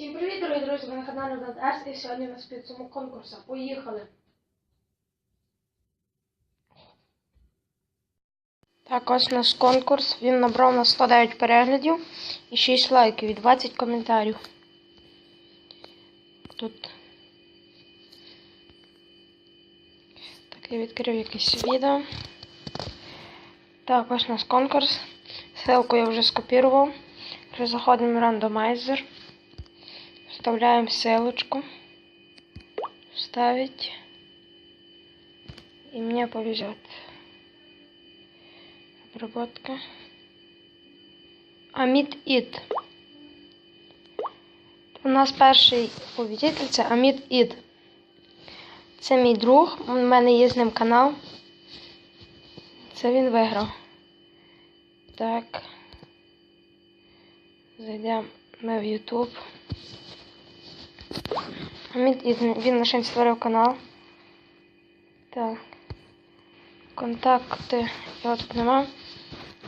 Всім привіт, дорогі друзі! Ви на каналі Влад і сьогодні у нас підсумок конкурсу. Поїхали! Так, ось наш конкурс. Він набрав на 109 переглядів і 6 лайків і 20 коментарів. Тут. Так, я відкрив якесь відео. Так, ось наш конкурс. Ссылку я вже скопірував. Заходимо в рандомайзер. Вставляем ссылочку. Вставить. И мне повезет. Обработка. Амід Ід. У нас перший победитель це Амід Ід. Це мій друг. У мене є з ним канал. Це він виграв. Так. Зайдемо ми в YouTube. Він, лише створив канал. Так. Контакти його тут нема.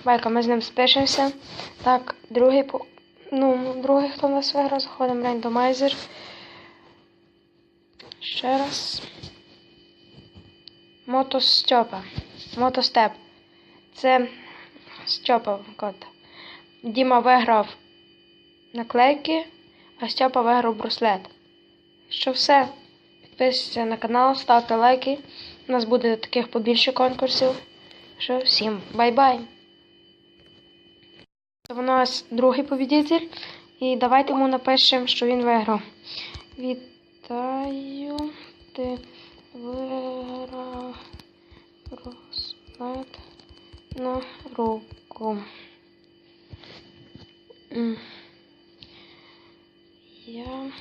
Байка, ми з ним спишемося. Так, другий. Ну, другий, хто в нас виграв, заходимо рандомайзер. Ще раз. Мото Стьопа. Мотостеп. Це Стьопа код. Діма виграв наклейки, а Стьопа виграв браслет. Що все. Підписуйтесь на канал, ставте лайки. У нас буде таких побільше конкурсів. Що всім бай-бай! Це у нас другий побідитель. І давайте йому напишемо, що він виграв. Вітаю, ти виграв браслет на руку. Я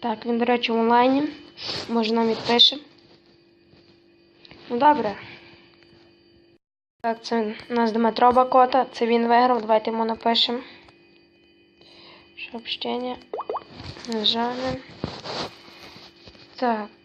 Так, він, до речі, в онлайні. Може нам відпише. Ну добре. Так, це у нас Дмитро Бакота. Це він виграв. Давайте йому напишемо. Сообщення. Нажали. Так.